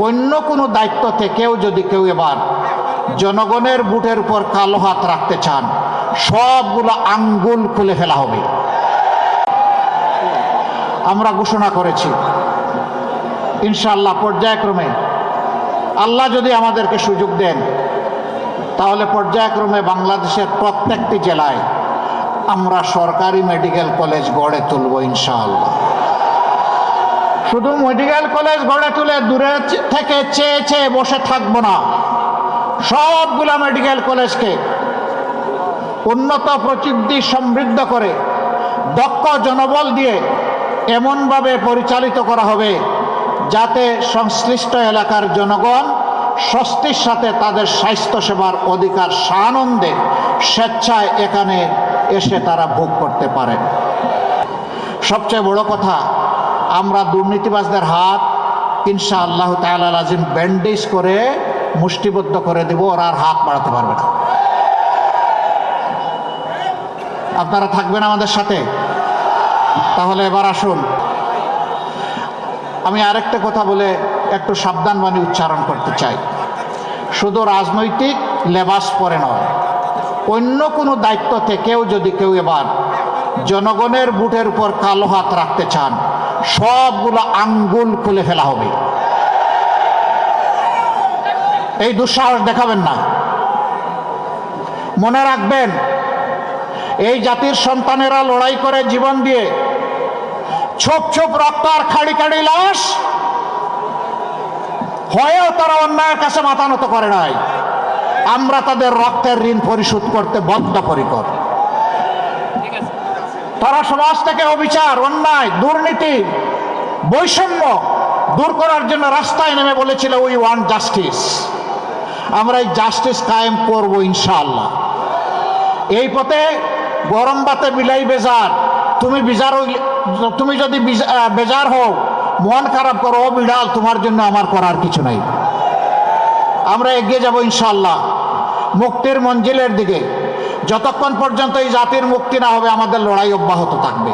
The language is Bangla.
অন্য কোনো দায়িত্ব থেকেও যদি কেউ এবার জনগণের বুটের উপর কালো হাত রাখতে চান, সবগুলো আঙ্গুল খুলে ফেলা হবে। আমরা ঘোষণা করেছি ইনশাল্লাহ পর্যায়ক্রমে আল্লাহ যদি আমাদেরকে সুযোগ দেন, তাহলে পর্যায়ক্রমে বাংলাদেশের প্রত্যেকটি জেলায় আমরা সরকারি মেডিকেল কলেজ গড়ে তুলব ইনশাআল্লাহ। শুধু মেডিকেল কলেজ গড়ে তুলে দূরে থেকে চেয়ে চেয়ে বসে থাকব না। সবগুলা মেডিকেল কলেজকে উন্নত প্রযুক্তি সমৃদ্ধ করে, দক্ষ জনবল দিয়ে এমনভাবে পরিচালিত করা হবে যাতে সংশ্লিষ্ট এলাকার জনগণ স্বস্তির সাথে তাদের স্বাস্থ্যসেবার অধিকার সানন্দে স্বেচ্ছায় এখানে এসে তারা ভোগ করতে পারেন সবচেয়ে বড় কথা আমরা দুর্নীতিবাজদের হাত ইনশা আল্লাহ তাআলা আজিম ব্যান্ডেজ করে মুষ্টিবদ্ধ করে দেব, ওরা আর হাত বাড়াতে পারবে না। আপনারা থাকবেন আমাদের সাথে? তাহলে এবার আসুন। আমি আরেকটা কথা বলে একটু সাবধান বাণী উচ্চারণ করতে চাই। শুধু রাজনৈতিক লেবাস পরে নয়, অন্য কোনো দায়িত্ব থেকেও যদি কেউ এবার জনগণের বুটের উপর কালো হাত রাখতে চান, সবগুলো আঙ্গুল খুলে ফেলা হবে। এই দুঃসাহস দেখাবেন না। মনে রাখবেন, এই জাতির সন্তানেরা লড়াই করে জীবন দিয়ে ছোপ ছোপ রক্ত আর খাড়ি খাড়ি লাশ হয়েও তারা অন্যায়ের কাছে মাথা নত করে নাই। আমরা তাদের রক্তের ঋণ পরিশোধ করতে বদ্ধপরিকর। তারা সমাজ থেকে অবিচার, অন্যায়, দুর্নীতি, বৈষম্য দূর করার জন্য রাস্তায় নেমে বলেছিল উই ওয়ান জাস্টিস আমরা এই জাস্টিস কায়েম করব ইনশাআল্লাহ। এই পথে গরম বাতে বিলাই বেজার। তুমি বিজার তুমি যদি বিজা- বেজার হও, মন খারাপ করো, ও বিড়াল, তোমার জন্য আমার করার কিছু নাই। আমরা এগিয়ে যাব ইনশাল্লাহ মুক্তির মঞ্জিলের দিকে। যতক্ষণ পর্যন্ত এই জাতির মুক্তি না হবে আমাদের লড়াই অব্যাহত থাকবে।